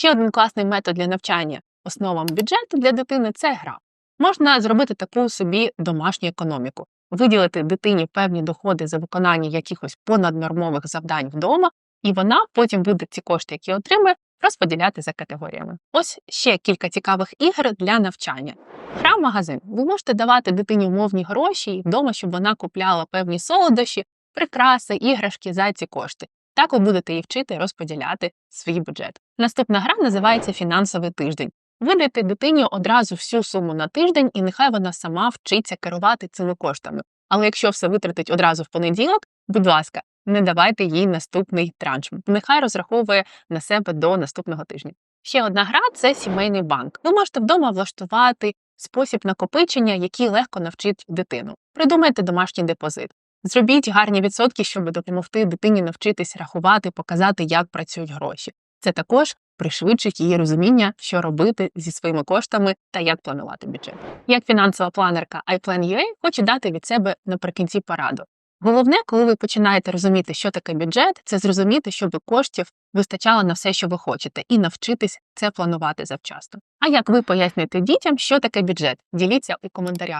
Ще один класний метод для навчання основам бюджету для дитини це гра. Можна зробити таку собі домашню економіку, виділити дитині певні доходи за виконання якихось понаднормових завдань вдома, і вона потім буде ці кошти, які отримує, розподіляти за категоріями. Ось ще кілька цікавих ігр для навчання. Гра магазин. Ви можете давати дитині умовні гроші і вдома, щоб вона купляла певні солодощі, прикраси, іграшки за ці кошти. Так ви будете її вчити розподіляти свій бюджет. Наступна гра називається фінансовий тиждень. Видайте дитині одразу всю суму на тиждень, і нехай вона сама вчиться керувати цими коштами. Але якщо все витратить одразу в понеділок, будь ласка, не давайте їй наступний транш. Нехай розраховує на себе до наступного тижня. Ще одна гра це сімейний банк. Ви можете вдома влаштувати спосіб накопичення, який легко навчить дитину. Придумайте домашній депозит. Зробіть гарні відсотки, щоб допомогти дитині навчитись рахувати, показати, як працюють гроші. Це також пришвидшить її розуміння, що робити зі своїми коштами та як планувати бюджет. Як фінансова планерка iPlan.ua хочу дати від себе наприкінці пораду. Головне, коли ви починаєте розуміти, що таке бюджет, це зрозуміти, щоб коштів вистачало на все, що ви хочете, і навчитись це планувати завчасно. А як ви поясните дітям, що таке бюджет? Діліться у коментарях.